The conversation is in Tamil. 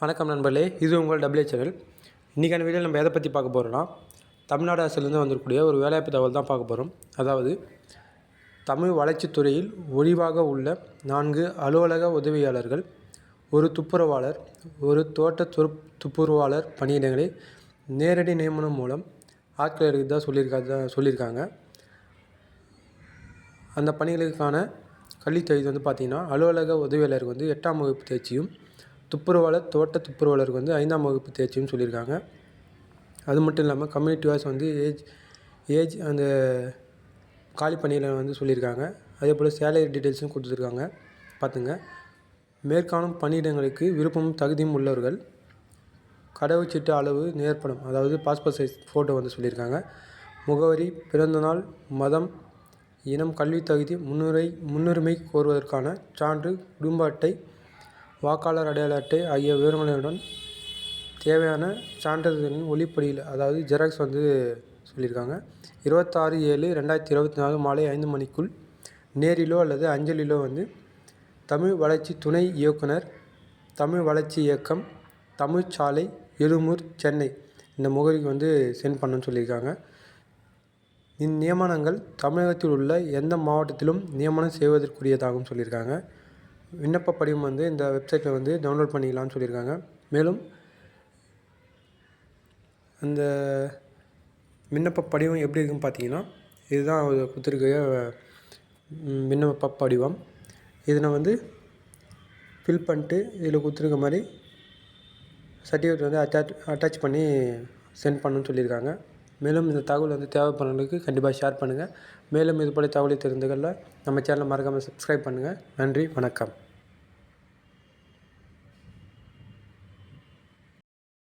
வணக்கம் நண்பர்களே இது உங்கள் டபிள்யூ சேனல் இன்றைக்கான வீடியோ நம்ம எதை பற்றி பார்க்க போகிறோம்னா தமிழ்நாடு அரசுலேருந்து வந்திருக்கக்கூடிய ஒரு வேலைவாய்ப்பு தகவல் தான் பார்க்க போகிறோம் அதாவது தமிழ் வளர்ச்சித்துறையில் ஒழிவாக உள்ள நான்கு அலுவலக உதவியாளர்கள் ஒரு துப்புரவாளர் ஒரு தோட்ட துரு துப்புரவாளர் பணியிடங்களை நேரடி நியமனம் மூலம் ஆட்கள் தான் சொல்லியிருக்கா சொல்லியிருக்காங்க. அந்த பணிகளுக்கான கல்வித் தகுதி வந்து பார்த்திங்கன்னா அலுவலக உதவியாளருக்கு வந்து எட்டாம் வகுப்பு தேர்ச்சியும் துப்புரவாளர் தோட்ட துப்புரவாளருக்கு வந்து ஐந்தாம் வகுப்பு தேர்ச்சின்னு சொல்லியிருக்காங்க. அது மட்டும் இல்லாமல் கம்யூனிட்டி வாய்ஸ் வந்து ஏஜ் ஏஜ் அந்த காலி பணியில் வந்து சொல்லியிருக்காங்க. அதே போல் சேலரி டீட்டெயில்ஸும் கொடுத்துருக்காங்க. பார்த்துங்க மேற்காணும் பணியிடங்களுக்கு விருப்பமும் தகுதியும் உள்ளவர்கள் கடவுச்சீட்டு அளவு நேர்படம் அதாவது பாஸ்போர்ட் சைஸ் ஃபோட்டோ வந்து சொல்லியிருக்காங்க. முகவரி பிறந்தநாள் மதம் இனம் கல்வி தகுதி முன்னுரை முன்னுரிமை கோருவதற்கான சான்று குடும்ப அட்டை வாக்காளர் அடையாள அட்டை ஆகிய விவரங்களுடன் தேவையான சான்றிதழின் ஒளிப்படியில் அதாவது ஜெராக்ஸ் வந்து சொல்லியிருக்காங்க. இருபத்தாறு ஏழு ரெண்டாயிரத்தி இருபத்தி நாலு மாலை ஐந்து மணிக்குள் நேரிலோ அல்லது அஞ்சலிலோ வந்து தமிழ் வளர்ச்சி துணை இயக்குனர் தமிழ் வளர்ச்சி இயக்கம் தமிழ்ச்சாலை எழுமூர் சென்னை இந்த முகவரிக்கு வந்து சென்ட் பண்ணணும்னு சொல்லியிருக்காங்க. இந்நியமனங்கள் தமிழகத்தில் உள்ள எந்த மாவட்டத்திலும் நியமனம் செய்வதற்குரியதாகவும் சொல்லியிருக்காங்க. விண்ணப்ப படிவம் வந்து இந்த வெப்சைட்டில் வந்து டவுன்லோட் பண்ணிக்கலாம்னு சொல்லியிருக்காங்க. மேலும் அந்த விண்ணப்ப படிவம் எப்படி இருக்குன்னு பார்த்தீங்கன்னா இதுதான் அவர் கொடுத்துருக்க விண்ணப்ப படிவம் இதனை வந்து ஃபில் பண்ணிட்டு இதில் கொடுத்துருக்க மாதிரி சர்டிஃபிகேட் வந்து அட்டாச் அட்டாச் பண்ணி சென்ட் பண்ணணும்னு சொல்லியிருக்காங்க. மேலும் இந்த தகவல் வந்து தேவைப்படுறவங்களுக்கு கண்டிப்பாக ஷேர் பண்ணுங்கள் மேலும் இது போல தகவலை தெரிந்துகொள்ள நம்ம சேனலை மறக்காமல் சப்ஸ்கிரைப் பண்ணுங்கள் நன்றி வணக்கம்.